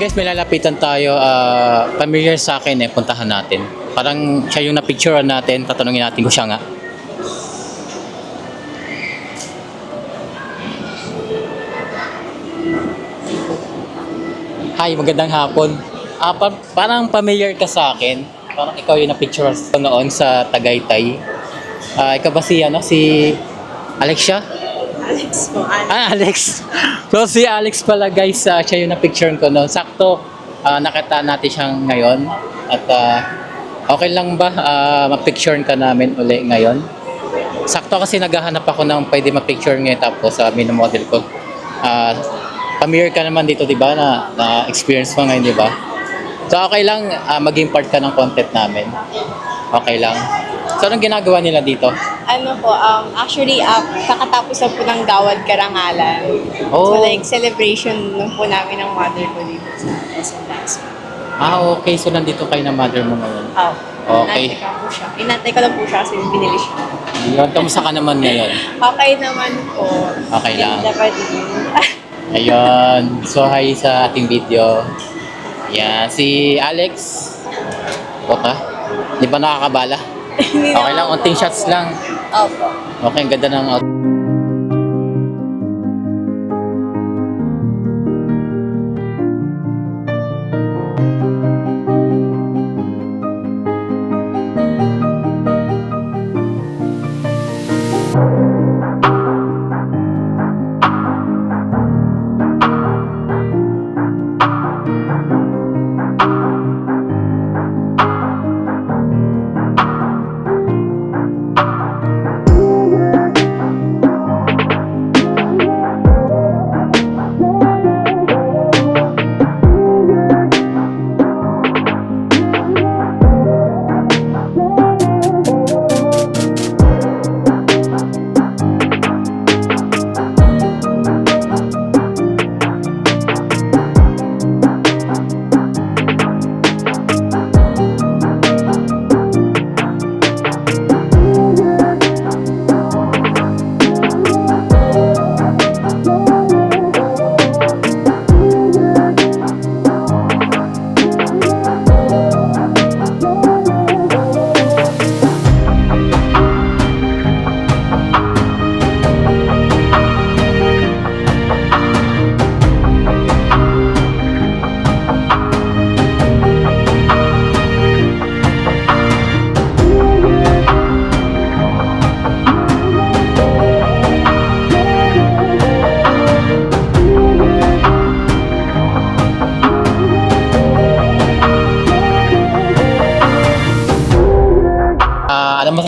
guys, may lalapitan tayo. ah, familiar sa akin eh, puntahan natin. Parang siya yung na-picturean natin, tatanungin natin ko siya nga. Hi, magandang hapon. Ah, pa- parang familiar ka sa akin. Parang ikaw yung na-picture ko noon sa Tagaytay. Ah, ikaw ba si, ano, si Alexia? Alex po, Alex. Ah, Alex. So, si Alex pala guys, ah, siya yung na-picture ko noon. Sakto, ah, nakita natin siyang ngayon. At ah, okay lang ba ah, ma-picture ka namin uli ngayon? Sakto kasi naghahanap ako ng pwede ma-picture ngayon tapos sa uh, model ko. Ah, familiar ka naman dito, di ba? Na, na experience mo ngayon, di ba? So, okay lang ah, maging part ka ng content namin. Okay lang. So, anong ginagawa nila dito? Ano po, um, actually, uh, kakatapos na po ng Gawad Karangalan. Oh. So, like, celebration nung po namin ng mother ko dito sa SM Dance. Ah, okay. So, nandito kayo na mother mo ngayon. Oh. Okay. Inantay ko po siya. Inantay ko lang po siya kasi binili siya. Yun, kamusta ka naman ngayon? Okay naman po. Okay lang. Ganda pa din. Ayun. So, hi sa ating video. Yan. Si Alex. Okay. Di ba nakakabala? Hindi Okay lang. Unting shots lang. Opo. Okay, ang ganda ng out.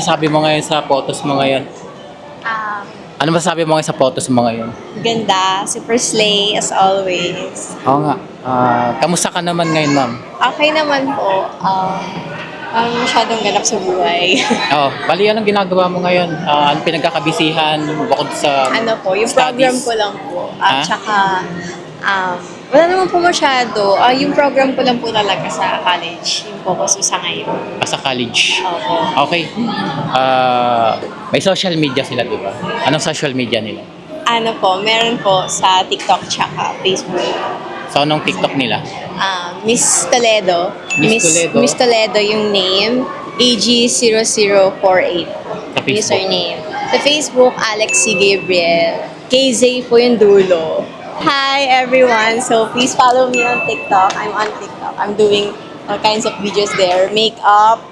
Masasabi mo ngayon sa photos mo ngayon? Um, Ano masasabi mo ngayon sa photos mo ngayon? ganda. Super slay as always. Oo nga. Ah, kamusta ka naman ngayon, ma'am? Okay naman po. Um, um, masyadong ganap sa buhay. Oh, bali anong ginagawa mo ngayon? Ah, ano pinagkakabisihan bukod sa ano po, yung studies? program ko lang po. Ah? At saka, um, wala naman po masyado. Ah, yung program ko lang po talaga sa college. Yung focus ko sa ngayon. Ah, sa college? Opo. Okay. Ah, may social media sila, di ba? Anong social media nila? Ano po, meron po sa TikTok tsaka Facebook. So, anong TikTok nila? Ah, Miss Toledo. Miss Toledo. Miss Toledo yung name. AG0048. Sa Facebook. Username. Sa Facebook, Alex C. Gabriel. KZ po yung dulo. Hi everyone! So please follow me on TikTok. I'm on TikTok. I'm doing all kinds of videos there. Makeup,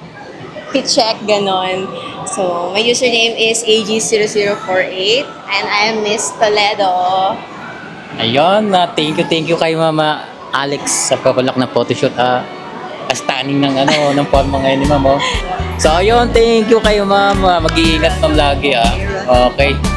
fit check, ganon. So my username is AG0048 and I am Miss Toledo. Ayun, na thank you, thank you kay Mama Alex sa pagulak na photoshoot. Ah, stunning ng ano, ng forma ngayon ni Ma'am. Oh. So, ayun, thank you kayo, Ma'am. Ah, Mag-iingat ma'am lagi, ah. Okay.